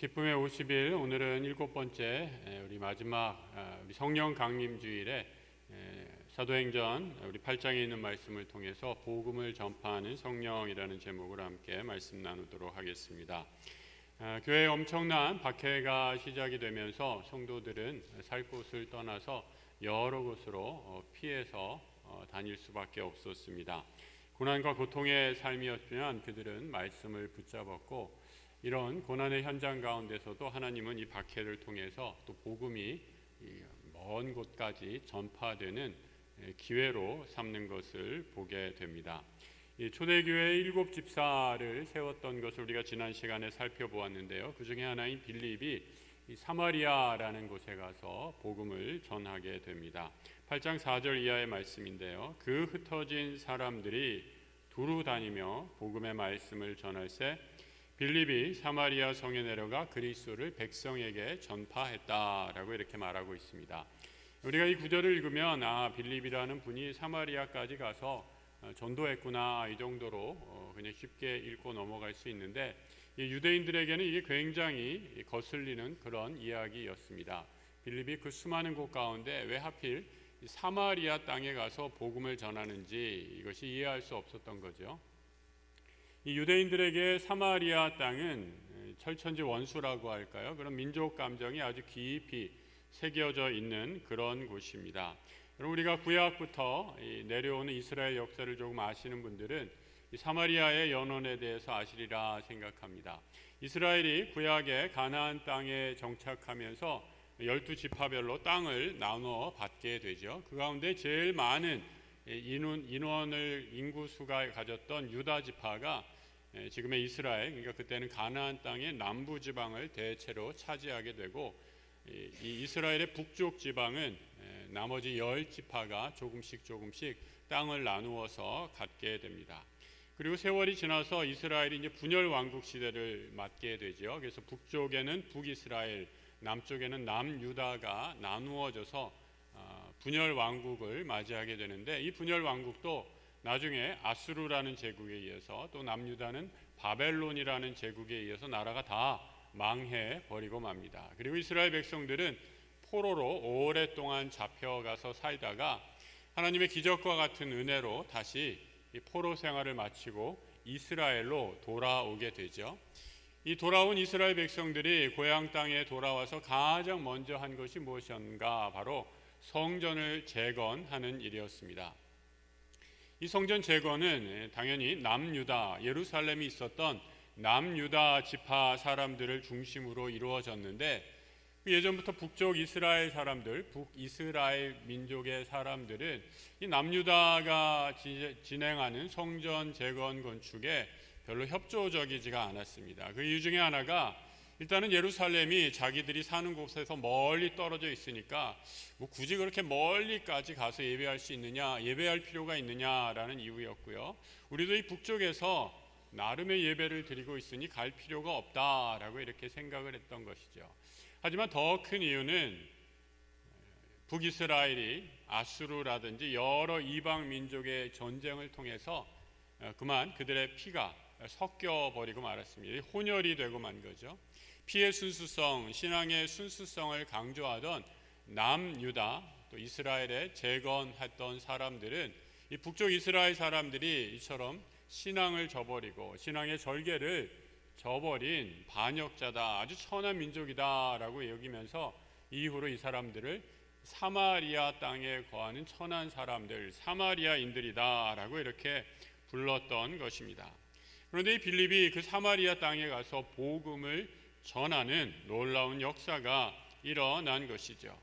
기쁨의 50일 오늘은 일곱 번째 에, 우리 마지막 아, 우리 성령 강림 주일에 에, 사도행전 우리 8장에 있는 말씀을 통해서 복음을 전파하는 성령이라는 제목으로 함께 말씀 나누도록 하겠습니다. 아, 교회에 엄청난 박해가 시작이 되면서 성도들은 살 곳을 떠나서 여러 곳으로 어, 피해서 어, 다닐 수밖에 없었습니다. 고난과 고통의 삶이었지만 그들은 말씀을 붙잡았고 이런 고난의 현장 가운데서도 하나님은 이 박해를 통해서 또 복음이 먼 곳까지 전파되는 기회로 삼는 것을 보게 됩니다. 초대교회 일곱 집사를 세웠던 것을 우리가 지난 시간에 살펴보았는데요. 그 중에 하나인 빌립이 사마리아라는 곳에 가서 복음을 전하게 됩니다. 8장 4절 이하의 말씀인데요. 그 흩어진 사람들이 두루 다니며 복음의 말씀을 전할새 빌립이 사마리아 성에 내려가 그리스도를 백성에게 전파했다라고 이렇게 말하고 있습니다. 우리가 이 구절을 읽으면 아 빌립이라는 분이 사마리아까지 가서 전도했구나 이 정도로 그냥 쉽게 읽고 넘어갈 수 있는데 유대인들에게는 이게 굉장히 거슬리는 그런 이야기였습니다. 빌립이 그 수많은 곳 가운데 왜 하필 사마리아 땅에 가서 복음을 전하는지 이것이 이해할 수 없었던 거죠. 이 유대인들에게 사마리아 땅은 철천지 원수라고 할까요? 그런 민족 감정이 아주 깊이 새겨져 있는 그런 곳입니다. 우리가 구약부터 내려오는 이스라엘 역사를 조금 아시는 분들은 사마리아의 연원에 대해서 아시리라 생각합니다. 이스라엘이 구약의 가나안 땅에 정착하면서 열두 지파별로 땅을 나눠 받게 되죠. 그 가운데 제일 많은 인원, 인원을 인구 수가 가졌던 유다 지파가 지금의 이스라엘 그러니까 그때는 가나안 땅의 남부 지방을 대체로 차지하게 되고 이 이스라엘의 북쪽 지방은 나머지 열 지파가 조금씩 조금씩 땅을 나누어서 갖게 됩니다. 그리고 세월이 지나서 이스라엘이 이제 분열 왕국 시대를 맞게 되죠. 그래서 북쪽에는 북이스라엘, 남쪽에는 남유다가 나누어져서 아, 분열 왕국을 맞이하게 되는데 이 분열 왕국도 나중에 아수르라는 제국에 의해서 또 남유다는 바벨론이라는 제국에 의해서 나라가 다 망해 버리고 맙니다. 그리고 이스라엘 백성들은 포로로 오랫동안 잡혀가서 살다가 하나님의 기적과 같은 은혜로 다시 포로 생활을 마치고 이스라엘로 돌아오게 되죠. 이 돌아온 이스라엘 백성들이 고향 땅에 돌아와서 가장 먼저 한 것이 무엇이었는가? 바로 성전을 재건하는 일이었습니다. 이 성전 재건은 당연히 남유다 예루살렘이 있었던 남유다 지파 사람들을 중심으로 이루어졌는데 그 예전부터 북쪽 이스라엘 사람들, 북이스라엘 민족의 사람들은 이 남유다가 진행하는 성전 재건 건축에 별로 협조적이지가 않았습니다. 그 이유 중에 하나가 일단은 예루살렘이 자기들이 사는 곳에서 멀리 떨어져 있으니까 뭐 굳이 그렇게 멀리까지 가서 예배할 수 있느냐, 예배할 필요가 있느냐라는 이유였고요. 우리도 이 북쪽에서 나름의 예배를 드리고 있으니 갈 필요가 없다라고 이렇게 생각을 했던 것이죠. 하지만 더 큰 이유는 북이스라엘이 아수르라든지 여러 이방 민족의 전쟁을 통해서 그만 그들의 피가 섞여 버리고 말았습니다. 혼혈이 되고 만 거죠. 피의 순수성, 신앙의 순수성을 강조하던 남유다 또 이스라엘에 재건했던 사람들은 이 북쪽 이스라엘 사람들이 이처럼 신앙을 저버리고 신앙의 절개를 저버린 반역자다 아주 천한 민족이다라고 여기면서 이후로 이 사람들을 사마리아 땅에 거하는 천한 사람들 사마리아인들이다라고 이렇게 불렀던 것입니다. 그런데 이 빌립이 그 사마리아 땅에 가서 복음을 전하는 놀라운 역사가 일어난 것이죠.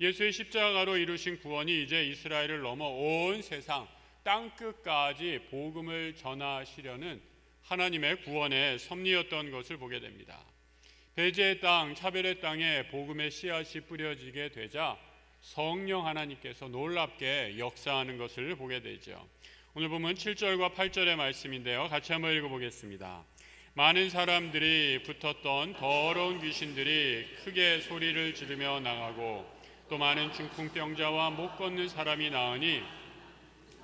예수의 십자가로 이루신 구원이 이제 이스라엘을 넘어 온 세상 땅 끝까지 복음을 전하시려는 하나님의 구원의 섭리였던 것을 보게 됩니다. 배제의 땅, 차별의 땅에 복음의 씨앗이 뿌려지게 되자 성령 하나님께서 놀랍게 역사하는 것을 보게 되죠. 오늘 보면 7절과 8절의 말씀인데요. 같이 한번 읽어보겠습니다. 많은 사람들이 붙었던 더러운 귀신들이 크게 소리를 지르며 나가고 또 많은 중풍병자와 못 걷는 사람이 나으니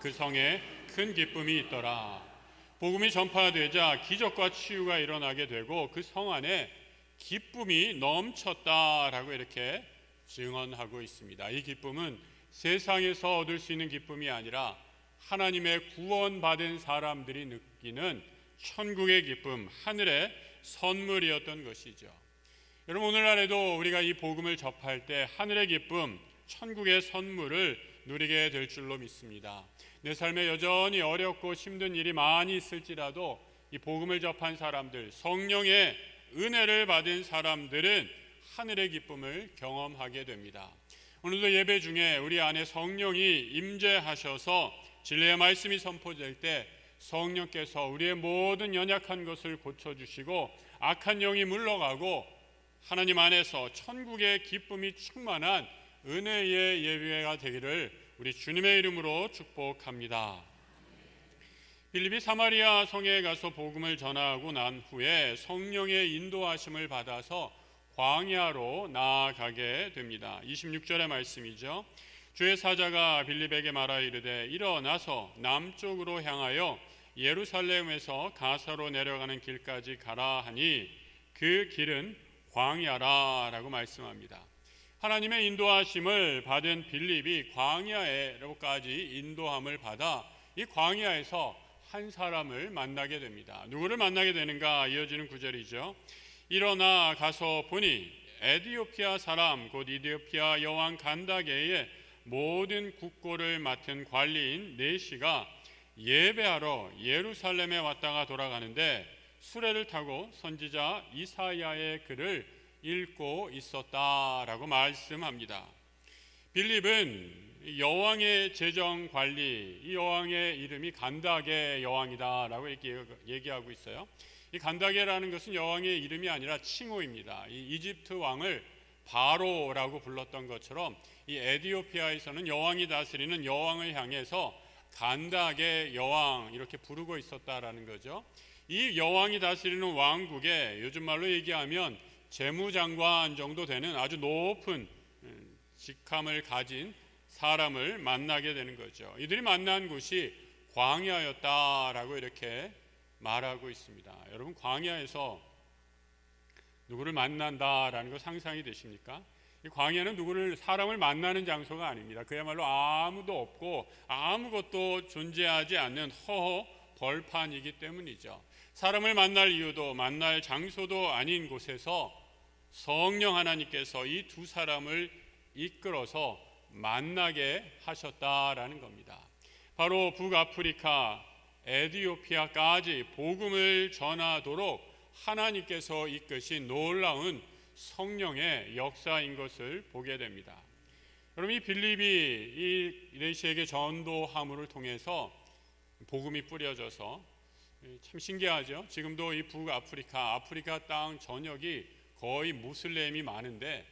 그 성에 큰 기쁨이 있더라. 복음이 전파되자 기적과 치유가 일어나게 되고 그 성 안에 기쁨이 넘쳤다라고 이렇게 증언하고 있습니다. 이 기쁨은 세상에서 얻을 수 있는 기쁨이 아니라 하나님의 구원받은 사람들이 느끼는 천국의 기쁨, 하늘의 선물이었던 것이죠. 여러분 오늘날에도 우리가 이 복음을 접할 때 하늘의 기쁨, 천국의 선물을 누리게 될 줄로 믿습니다. 내 삶에 여전히 어렵고 힘든 일이 많이 있을지라도 이 복음을 접한 사람들, 성령의 은혜를 받은 사람들은 하늘의 기쁨을 경험하게 됩니다. 오늘도 예배 중에 우리 안에 성령이 임재하셔서 진리의 말씀이 선포될 때 성령께서 우리의 모든 연약한 것을 고쳐 주시고 악한 영이 물러가고 하나님 안에서 천국의 기쁨이 충만한 은혜의 예배가 되기를 우리 주님의 이름으로 축복합니다. 빌립이 사마리아 성에 가서 복음을 전하고 난 후에 성령의 인도하심을 받아서 광야로 나아가게 됩니다. 26절의 말씀이죠. 주의 사자가 빌립에게 말하 이르되 일어나서 남쪽으로 향하여 예루살렘에서 가사로 내려가는 길까지 가라 하니 그 길은 광야라라고 말씀합니다. 하나님의 인도하심을 받은 빌립이 광야에로까지 인도함을 받아 이 광야에서 한 사람을 만나게 됩니다. 누구를 만나게 되는가 이어지는 구절이죠. 일어나 가서 보니 에디오피아 사람 곧 이디오피아 여왕 간다게의 모든 국고를 맡은 관리인 네시가 예배하러 예루살렘에 왔다가 돌아가는데 수레를 타고 선지자 이사야의 글을 읽고 있었다라고 말씀합니다. 빌립은 여왕의 재정 관리, 이 여왕의 이름이 간다게 여왕이다라고 얘기하고 있어요. 이 간다게라는 것은 여왕의 이름이 아니라 칭호입니다. 이 이집트 왕을 바로라고 불렀던 것처럼 이 에디오피아에서는 여왕이 다스리는 여왕을 향해서 간다게 여왕 이렇게 부르고 있었다라는 거죠. 이 여왕이 다스리는 왕국에 요즘 말로 얘기하면 재무장관 정도 되는 아주 높은 음, 직함을 가진 사람을 만나게 되는 거죠. 이들이 만난 곳이 광야였다라고 이렇게 말하고 있습니다. 여러분 광야에서 누구를 만난다라는 거 상상이 되십니까? 이 광야는 누구를 사람을 만나는 장소가 아닙니다. 그야말로 아무도 없고 아무것도 존재하지 않는 허허 벌판이기 때문이죠. 사람을 만날 이유도 만날 장소도 아닌 곳에서 성령 하나님께서 이 두 사람을 이끌어서 만나게 하셨다라는 겁니다. 바로 북아프리카 에디오피아까지 복음을 전하도록 하나님께서 이끄신 놀라운 성령의 역사인 것을 보게 됩니다. 여러분 이 빌립이 이 레시에게 전도함을 통해서 복음이 뿌려져서 참 신기하죠. 지금도 이 북아프리카, 아프리카 땅 전역이 거의 무슬림이 많은데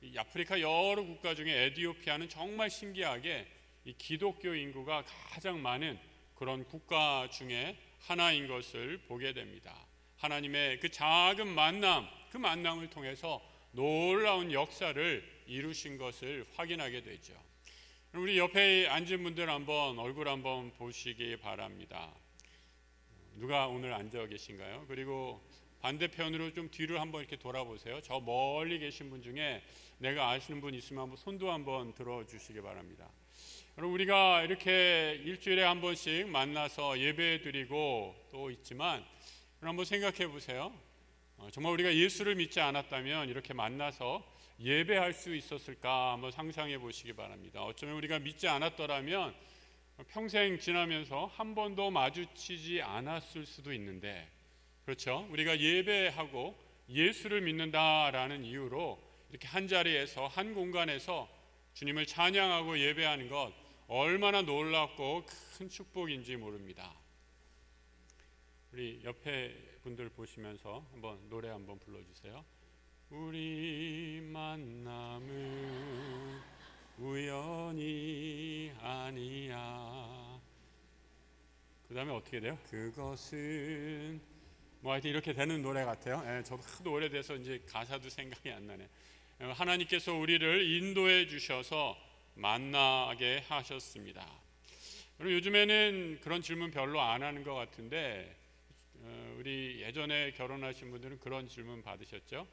이 아프리카 여러 국가 중에 에디오피아는 정말 신기하게 이 기독교 인구가 가장 많은 그런 국가 중에 하나인 것을 보게 됩니다. 하나님의 그 작은 만남, 그 만남을 통해서 놀라운 역사를 이루신 것을 확인하게 되죠. 우리 옆에 앉은 분들 한번 얼굴 한번 보시기 바랍니다. 누가 오늘 앉아 계신가요? 그리고 반대편으로 좀 뒤를 한번 이렇게 돌아보세요. 저 멀리 계신 분 중에 내가 아시는 분 있으면 한번 손도 한번 들어 주시기 바랍니다. 여러분 우리가 이렇게 일주일에 한 번씩 만나서 예배 드리고 또 있지만 한번 생각해 보세요. 어, 정말 우리가 예수를 믿지 않았다면 이렇게 만나서 예배할 수 있었을까 한번 상상해 보시기 바랍니다. 어쩌면 우리가 믿지 않았더라면 평생 지나면서 한 번도 마주치지 않았을 수도 있는데 그렇죠? 우리가 예배하고 예수를 믿는다라는 이유로 이렇게 한 자리에서 한 공간에서 주님을 찬양하고 예배하는 것 얼마나 놀랍고 큰 축복인지 모릅니다. 우리 옆에 분들 보시면서 한번 노래 한번 불러주세요. 우리 만남은 우연이 아니야. 그 다음에 어떻게 돼요? 그것은 뭐 하여튼 이렇게 되는 노래 같아요. 예, 저도 하도 오래돼서 이제 가사도 생각이 안 나네. 하나님께서 우리를 인도해 주셔서 만나게 하셨습니다. 요즘에는 그런 질문 별로 안 하는 것 같은데 어, 우리 예전에 결혼하신 분들은 그런 질문 받으셨죠?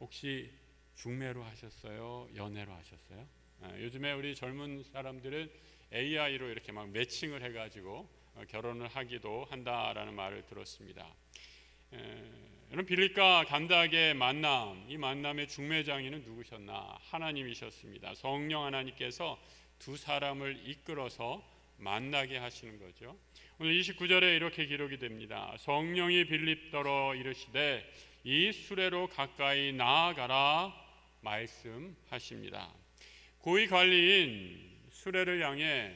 혹시 중매로 하셨어요? 연애로 하셨어요? 아, 요즘에 우리 젊은 사람들은 AI로 이렇게 막 매칭을 해가지고 어, 결혼을 하기도 한다라는 말을 들었습니다. 에, 이런 빌립과 간닥의 만남, 이 만남의 중매장인은 누구셨나? 하나님이셨습니다. 성령 하나님께서 두 사람을 이끌어서 만나게 하시는 거죠. 오늘 29절에 이렇게 기록이 됩니다. 성령이 빌립더러 이르시되 이 수레로 가까이 나아가라 말씀하십니다. 고위 관리인 수레를 향해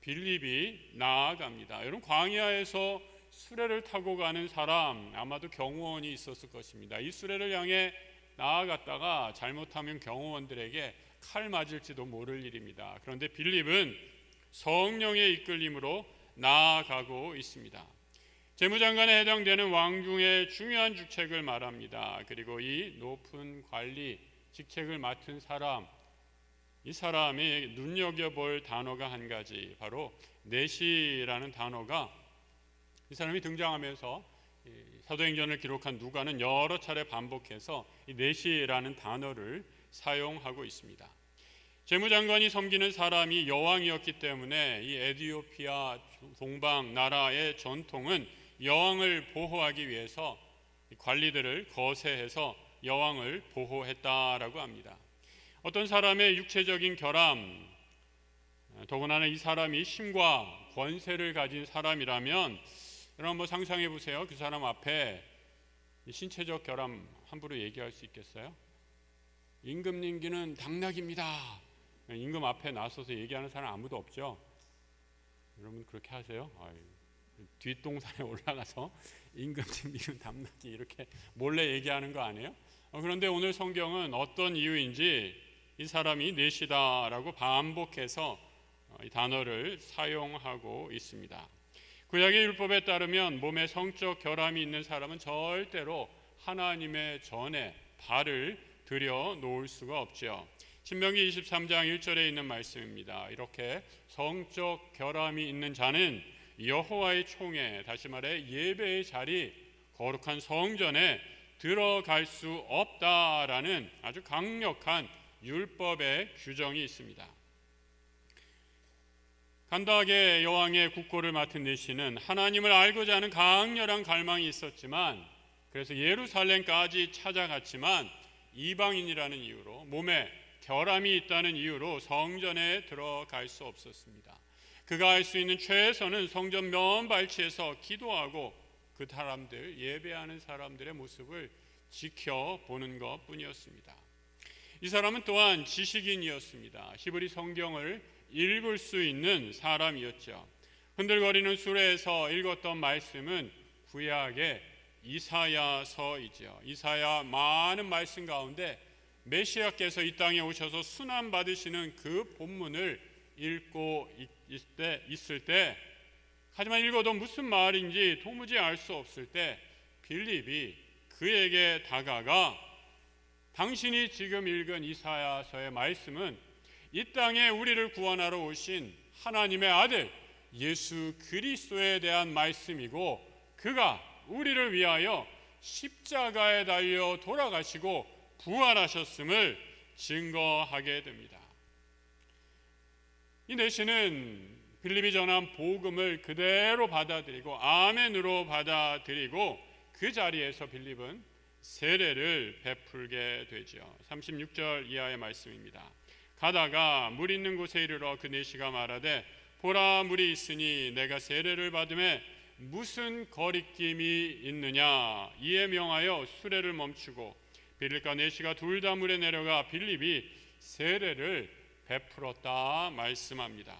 빌립이 나아갑니다. 여러분 광야에서 수레를 타고 가는 사람 아마도 경호원이 있었을 것입니다. 이 수레를 향해 나아갔다가 잘못하면 경호원들에게 칼 맞을지도 모를 일입니다. 그런데 빌립은 성령의 이끌림으로 나아가고 있습니다. 재무장관에 해당되는 왕중의 중요한 주책을 말합니다. 그리고 이 높은 관리 직책을 맡은 사람 이 사람이 눈여겨볼 단어가 한 가지 바로 내시라는 단어가 이 사람이 등장하면서 사도행전을 기록한 누가는 여러 차례 반복해서 이 내시라는 단어를 사용하고 있습니다. 재무장관이 섬기는 사람이 여왕이었기 때문에 이 에디오피아 동방 나라의 전통은 여왕을 보호하기 위해서 관리들을 거세해서 여왕을 보호했다라고 합니다. 어떤 사람의 육체적인 결함, 더구나 이 사람이 힘과 권세를 가진 사람이라면 여러분 뭐 상상해 보세요. 그 사람 앞에 신체적 결함 함부로 얘기할 수 있겠어요? 임금님기는 당나귀입니다. 임금 앞에 나서서 얘기하는 사람 아무도 없죠. 여러분 그렇게 하세요? 뒷동산에 올라가서 임금님기는 당나귀 이렇게 몰래 얘기하는 거 아니에요? 어, 그런데 오늘 성경은 어떤 이유인지 이 사람이 내시다라고 반복해서 어, 이 단어를 사용하고 있습니다. 구약의 율법에 따르면 몸에 성적 결함이 있는 사람은 절대로 하나님의 전에 발을 들여 놓을 수가 없죠. 신명기 23장 1절에 있는 말씀입니다. 이렇게 성적 결함이 있는 자는 여호와의 총에 다시 말해 예배의 자리 거룩한 성전에 들어갈 수 없다라는 아주 강력한 율법의 규정이 있습니다. 간다하게 여왕의 국고를 맡은 내시는 하나님을 알고자 하는 강렬한 갈망이 있었지만 그래서 예루살렘까지 찾아갔지만 이방인이라는 이유로 몸에 결함이 있다는 이유로 성전에 들어갈 수 없었습니다. 그가 할 수 있는 최선은 성전 면발치에서 기도하고 그 사람들 예배하는 사람들의 모습을 지켜보는 것뿐이었습니다. 이 사람은 또한 지식인이었습니다. 히브리 성경을 읽을 수 있는 사람이었죠. 흔들거리는 수레에서 읽었던 말씀은 구약의 이사야서이죠. 이사야 많은 말씀 가운데 메시아께서 이 땅에 오셔서 순환 받으시는 그 본문을 읽고 있을 때, 하지만 읽어도 무슨 말인지 도무지 알 수 없을 때 빌립이 그에게 다가가 당신이 지금 읽은 이사야서의 말씀은 이 땅에 우리를 구원하러 오신 하나님의 아들 예수 그리스도에 대한 말씀이고 그가 우리를 위하여 십자가에 달려 돌아가시고 부활하셨음을 증거하게 됩니다. 이 내시는 빌립이 전한 복음을 그대로 받아들이고 아멘으로 받아들이고 그 자리에서 빌립은 세례를 베풀게 되죠. 36절 이하의 말씀입니다. 가다가 물 있는 곳에 이르러 그 내시가 말하되 보라 물이 있으니 내가 세례를 받음에 무슨 거리낌이 있느냐 이에 명하여 수레를 멈추고 빌립과 내시가 둘 다 물에 내려가 빌립이 세례를 베풀었다 말씀합니다.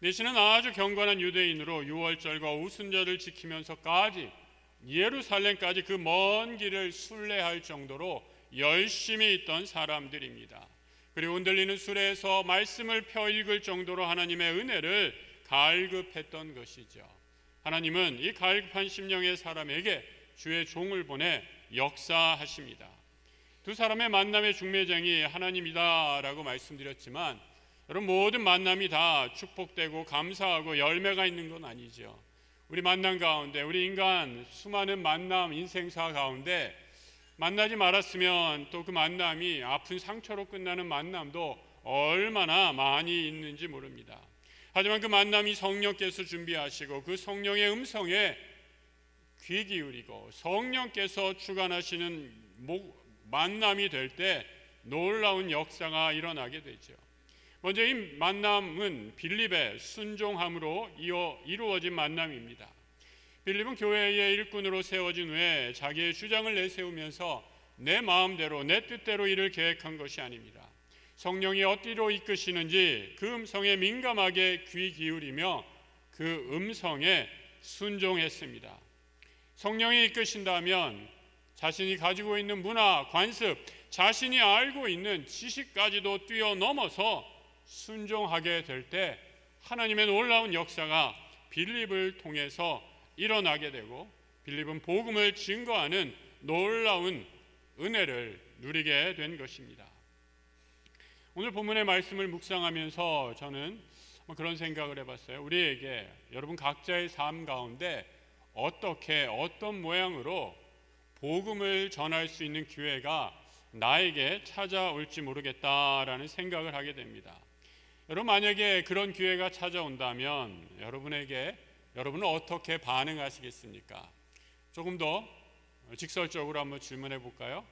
내시는 아주 경건한 유대인으로 유월절과 우순절을 지키면서까지 예루살렘까지 그 먼 길을 순례할 정도로 열심히 있던 사람들입니다. 그리고 흔들리는 수레에서 말씀을 펴 읽을 정도로 하나님의 은혜를 갈급했던 것이죠. 하나님은 이 갈급한 심령의 사람에게 주의 종을 보내 역사하십니다. 두 사람의 만남의 중매장이 하나님이다라고 말씀드렸지만 여러분 모든 만남이 다 축복되고 감사하고 열매가 있는 건 아니죠. 우리 만남 가운데 우리 인간 수많은 만남 인생사 가운데 만나지 말았으면 또 그 만남이 아픈 상처로 끝나는 만남도 얼마나 많이 있는지 모릅니다. 하지만 그 만남이 성령께서 준비하시고 그 성령의 음성에 귀 기울이고 성령께서 주관하시는 만남이 될 때 놀라운 역사가 일어나게 되죠. 먼저 이 만남은 빌립의 순종함으로 이루어진 만남입니다. 빌립은 교회의 일꾼으로 세워진 후에 자기의 주장을 내세우면서 내 마음대로 내 뜻대로 일을 계획한 것이 아닙니다. 성령이 어디로 이끄시는지 그 음성에 민감하게 귀 기울이며 그 음성에 순종했습니다. 성령이 이끄신다면 자신이 가지고 있는 문화, 관습, 자신이 알고 있는 지식까지도 뛰어넘어서 순종하게 될 때 하나님의 놀라운 역사가 빌립을 통해서 일어나게 되고 빌립은 복음을 증거하는 놀라운 은혜를 누리게 된 것입니다. 오늘 본문의 말씀을 묵상하면서 저는 뭐 그런 생각을 해봤어요. 우리에게 여러분 각자의 삶 가운데 어떻게 어떤 모양으로 복음을 전할 수 있는 기회가 나에게 찾아올지 모르겠다라는 생각을 하게 됩니다. 여러분 만약에 그런 기회가 찾아온다면 여러분에게 여러분은 어떻게 반응하시겠습니까? 조금 더 직설적으로 한번 질문해 볼까요?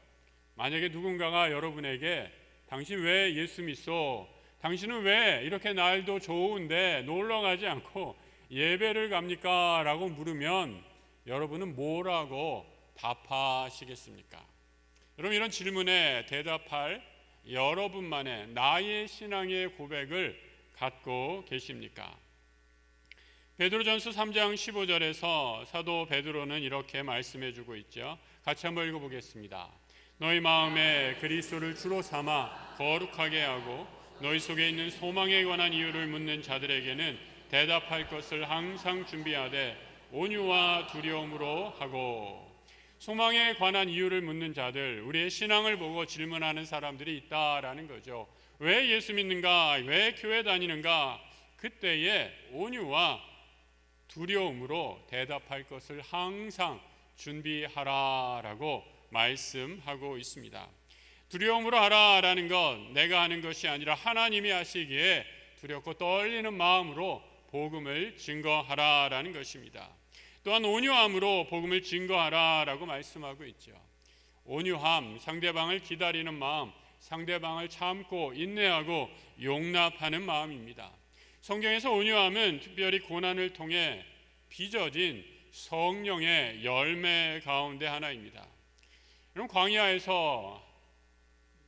만약에 누군가가 여러분에게 당신 왜 예수 믿소? 당신은 왜 이렇게 날도 좋은데 놀러 가지 않고 예배를 갑니까? 라고 물으면 여러분은 뭐라고 답하시겠습니까? 여러분 이런 질문에 대답할 여러분만의 나의 신앙의 고백을 갖고 계십니까? 베드로전서 3장 15절에서 사도 베드로는 이렇게 말씀해 주고 있죠. 같이 한번 읽어 보겠습니다. 너희 마음에 그리스도를 주로 삼아 거룩하게 하고 너희 속에 있는 소망에 관한 이유를 묻는 자들에게는 대답할 것을 항상 준비하되 온유와 두려움으로 하고 소망에 관한 이유를 묻는 자들, 우리의 신앙을 보고 질문하는 사람들이 있다라는 거죠. 왜 예수 믿는가? 왜 교회 다니는가? 그때에 온유와 두려움으로 대답할 것을 항상 준비하라라고 말씀하고 있습니다. 두려움으로 하라라는 건 내가 하는 것이 아니라 하나님이 하시기에 두렵고 떨리는 마음으로 복음을 증거하라라는 것입니다. 또한 온유함으로 복음을 증거하라라고 말씀하고 있죠. 온유함, 상대방을 기다리는 마음, 상대방을 참고 인내하고 용납하는 마음입니다. 성경에서 온유함은 특별히 고난을 통해 빚어진 성령의 열매 가운데 하나입니다. 여러분 광야에서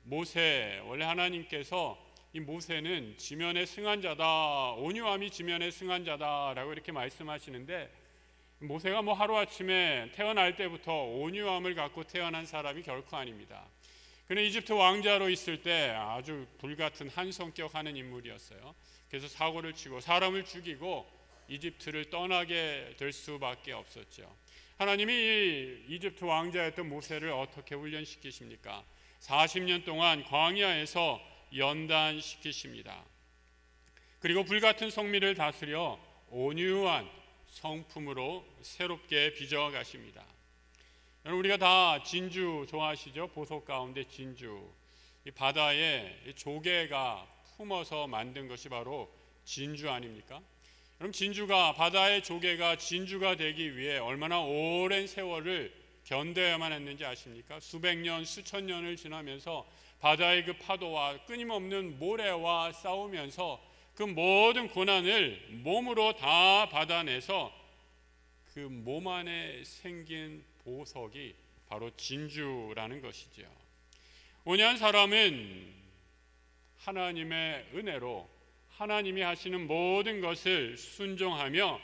모세 원래 하나님께서 이 모세는 지면의 승한 자다 온유함이 지면의 승한 자다라고 이렇게 말씀하시는데 모세가 뭐 하루아침에 태어날 때부터 온유함을 갖고 태어난 사람이 결코 아닙니다. 그는 이집트 왕자로 있을 때 아주 불같은 한 성격 하는 인물이었어요. 그래서 사고를 치고 사람을 죽이고 이집트를 떠나게 될 수밖에 없었죠. 하나님이 이집트 왕자였던 모세를 어떻게 훈련시키십니까? 40년 동안 광야에서 연단시키십니다. 그리고 불같은 성미를 다스려 온유한 성품으로 새롭게 빚어 가십니다. 여러분 우리가 다 진주 좋아하시죠? 보석 가운데 진주. 이 바다에 조개가 품어서 만든 것이 바로 진주 아닙니까? 그럼 진주가 바다의 조개가 진주가 되기 위해 얼마나 오랜 세월을 견뎌야만 했는지 아십니까? 수백 년, 수천 년을 지나면서 바다의 그 파도와 끊임없는 모래와 싸우면서 그 모든 고난을 몸으로 다 받아내서 그 몸 안에 생긴 보석이 바로 진주라는 것이죠. 온유한 사람은 하나님의 은혜로 하나님이 하시는 모든 것을 순종하며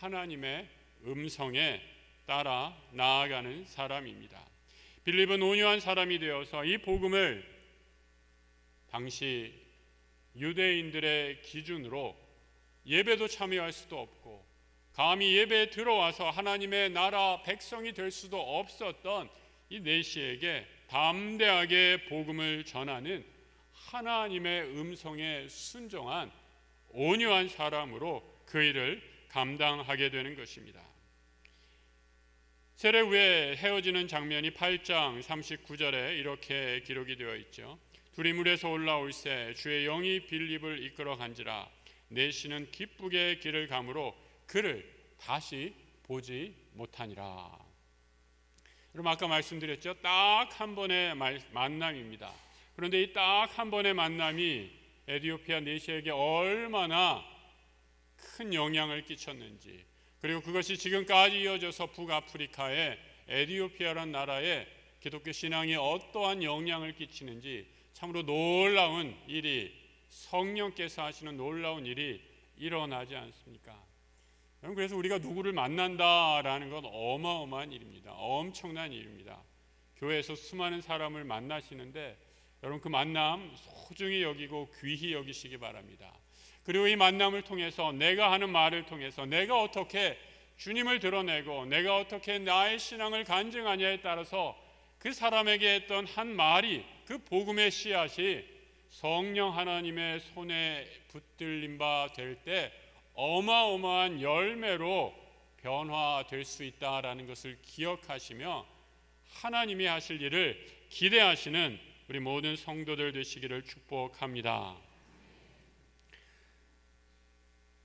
하나님의 음성에 따라 나아가는 사람입니다. 빌립은 온유한 사람이 되어서 이 복음을 당시 유대인들의 기준으로 예배도 참여할 수도 없고 감히 예배에 들어와서 하나님의 나라 백성이 될 수도 없었던 이 내시에게 담대하게 복음을 전하는 하나님의 음성에 순종한 온유한 사람으로 그 일을 감당하게 되는 것입니다. 세례 후에 헤어지는 장면이 8장 39절에 이렇게 기록이 되어 있죠. 둘이 물에서 올라올새 주의 영이 빌립을 이끌어 간지라 내 신은 기쁘게 길을 가므로 그를 다시 보지 못하니라. 여러분 아까 말씀드렸죠. 딱 한 번의 만남입니다. 그런데 이 딱 한 번의 만남이 에디오피아 내시에게 얼마나 큰 영향을 끼쳤는지 그리고 그것이 지금까지 이어져서 북아프리카의 에디오피아란 나라에 기독교 신앙이 어떠한 영향을 끼치는지 참으로 놀라운 일이 성령께서 하시는 놀라운 일이 일어나지 않습니까? 그래서 우리가 누구를 만난다라는 건 어마어마한 일입니다. 엄청난 일입니다. 교회에서 수많은 사람을 만나시는데 여러분 그 만남 소중히 여기고 귀히 여기시기 바랍니다. 그리고 이 만남을 통해서 내가 하는 말을 통해서 내가 어떻게 주님을 드러내고 내가 어떻게 나의 신앙을 간증하냐에 따라서 그 사람에게 했던 한 말이 그 복음의 씨앗이 성령 하나님의 손에 붙들림 바될 때 어마어마한 열매로 변화될 수 있다라는 것을 기억하시며 하나님이 하실 일을 기대하시는 우리 모든 성도들 되시기를 축복합니다.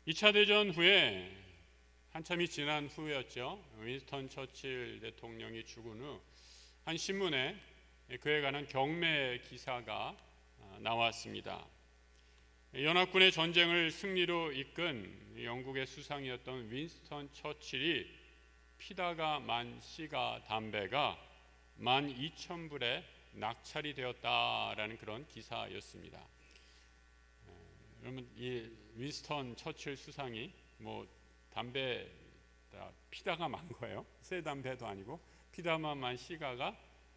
2차 대전 후에 한참이 지난 후였죠. 윈스턴 처칠 대통령이 죽은 후 한 신문에 그에 관한 경매 기사가 아, 나왔습니다. 연합군의 전쟁을 승리로 이끈 영국의 수상이었던 윈스턴 처칠이 피다가 만 시가 담배가 만 이천 불에 낙찰이 되었다라는 그런 기사였습니다. 여러분 이 윈스턴 처칠 수상이 뭐 담배 피다가 만 거예요. 새 담배도 아니고 피다만 만 시가가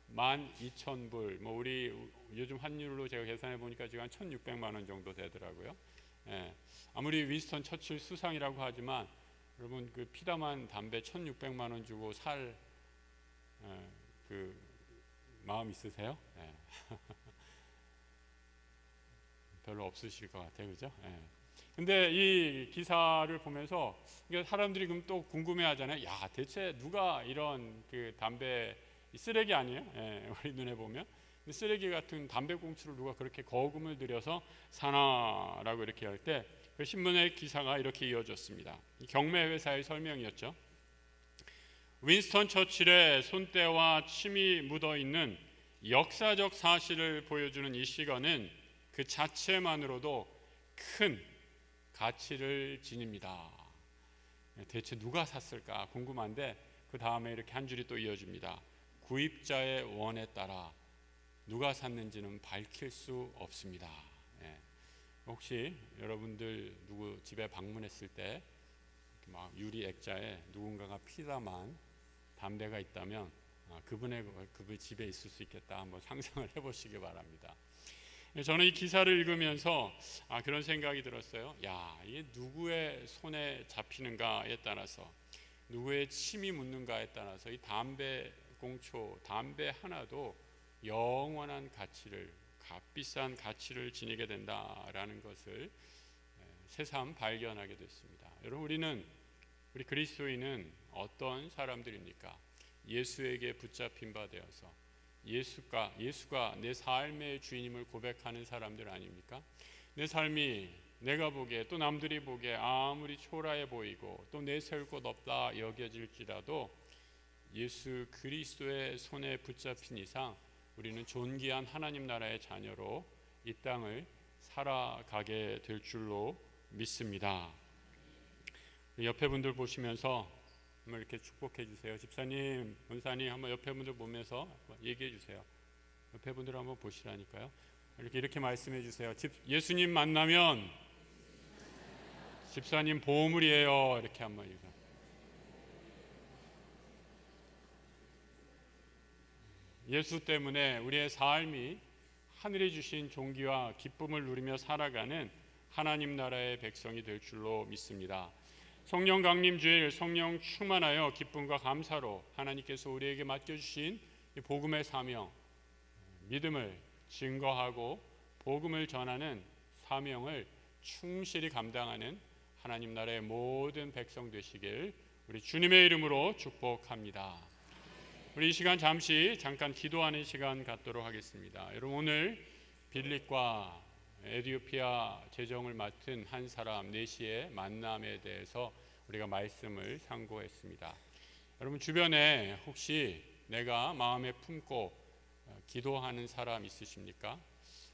만 이천 불. 뭐 우리 요즘 환율로 제가 계산해 보니까 지금 한 천육백만 원 정도 되더라고요. 예. 아무리 윈스턴 처칠 수상이라고 하지만 여러분 그 피다만 담배 천육백만 원 주고 살그 예, 마음 있으세요? 예. 별로 없으실 것 같아요, 그죠? 예. 근데 이 기사를 보면서 사람들이 그럼 또 궁금해하잖아요. 야, 대체 누가 이런 그 담배 쓰레기 아니에요? 예, 우리 눈에 보면 쓰레기 같은 담배 꽁초를 누가 그렇게 거금을 들여서 사나라고 이렇게 할 때 그 신문의 기사가 이렇게 이어졌습니다. 경매 회사의 설명이었죠. 윈스턴 처칠의 손때와 침이 묻어 있는 역사적 사실을 보여주는 이 시간은 그 자체만으로도 큰 가치를 지닙니다. 대체 누가 샀을까 궁금한데 그 다음에 이렇게 한 줄이 또 이어집니다. 구입자의 원에 따라 누가 샀는지는 밝힐 수 없습니다. 예. 혹시 여러분들 누구 집에 방문했을 때 막 유리 액자에 누군가가 피다만 담배가 있다면 아, 그분의 그분 집에 있을 수 있겠다 한번 상상을 해보시기 바랍니다. 저는 이 기사를 읽으면서 아, 그런 생각이 들었어요. 야, 이게 누구의 손에 잡히는가에 따라서 누구의 침이 묻는가에 따라서 이 담배 공초, 담배 하나도 영원한 가치를 값비싼 가치를 지니게 된다라는 것을 새삼 발견하게 됐습니다. 여러분 우리는 우리 그리스도인은 어떤 사람들입니까? 예수에게 붙잡힌 바 되어서 예수가 예수가 내 삶의 주인임을 고백하는 사람들 아닙니까? 내 삶이 내가 보기에 또 남들이 보기에 아무리 초라해 보이고 또 내세울 곳 없다 여겨질지라도 예수 그리스도의 손에 붙잡힌 이상 우리는 존귀한 하나님 나라의 자녀로 이 땅을 살아가게 될 줄로 믿습니다. 옆에 분들 보시면서 한번 이렇게 축복해 주세요. 집사님, 권사님 한번 옆에 분들 보면서 얘기해 주세요. 옆에 분들 한번 보시라니까요. 이렇게 이렇게 말씀해 주세요. 집, 예수님 만나면 집사님 보물이에요. 이렇게 한번 얘기 예수 때문에 우리의 삶이 하늘이 주신 종기와 기쁨을 누리며 살아가는 하나님 나라의 백성이 될 줄로 믿습니다. 성령 강림 주일 성령 충만하여 기쁨과 감사로 하나님께서 우리에게 맡겨주신 복음의 사명 믿음을 증거하고 복음을 전하는 사명을 충실히 감당하는 하나님 나라의 모든 백성 되시길 우리 주님의 이름으로 축복합니다. 우리 이 시간 잠시 잠깐 기도하는 시간 갖도록 하겠습니다. 여러분 오늘 빌립과 에디오피아 재정을 맡은 한 사람 네시의 만남에 대해서 우리가 말씀을 상고했습니다. 여러분 주변에 혹시 내가 마음에 품고 어, 기도하는 사람 있으십니까?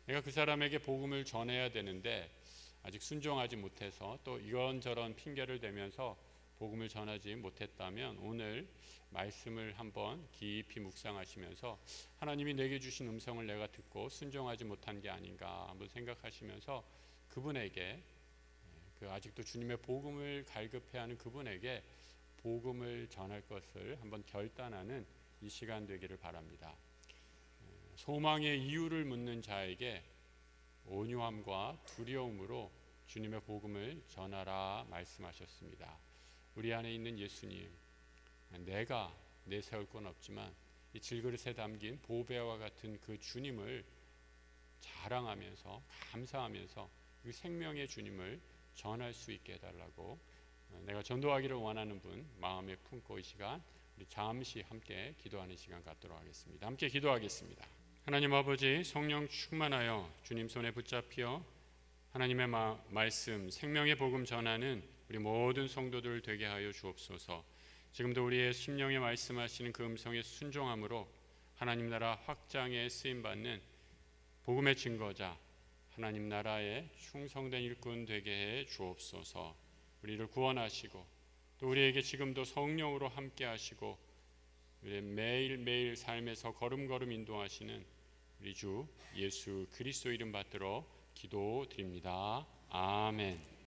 내가 그 사람에게 복음을 전해야 되는데 아직 순종하지 못해서 또 이런저런 핑계를 대면서 복음을 전하지 못했다면 오늘 말씀을 한번 깊이 묵상하시면서 하나님이 내게 주신 음성을 내가 듣고 순종하지 못한 게 아닌가 한번 생각하시면서 그분에게 그 아직도 주님의 복음을 갈급해하는 그분에게 복음을 전할 것을 한번 결단하는 이 시간 되기를 바랍니다. 소망의 이유를 묻는 자에게 온유함과 두려움으로 주님의 복음을 전하라 말씀하셨습니다. 우리 안에 있는 예수님, 내가 내세울 건 없지만 이 질그릇에 담긴 보배와 같은 그 주님을 자랑하면서 감사하면서 그 생명의 주님을 전할 수 있게 해달라고 내가 전도하기를 원하는 분 마음에 품고 이 시간 우리 잠시 함께 기도하는 시간 갖도록 하겠습니다. 함께 기도하겠습니다. 하나님 아버지 성령 충만하여 주님 손에 붙잡혀 하나님의 마, 말씀 생명의 복음 전하는 우리 모든 성도들 되게 하여 주옵소서. 지금도 우리의 심령에 말씀하시는 그 음성에 순종함으로 하나님 나라 확장에 쓰임 받는 복음의 증거자 하나님 나라의 충성된 일꾼 되게 해 주옵소서. 우리를 구원하시고 또 우리에게 지금도 성령으로 함께 하시고 우리 매일매일 삶에서 걸음걸음 인도하시는 우리 주 예수 그리스도 이름 받들어 기도드립니다. 아멘.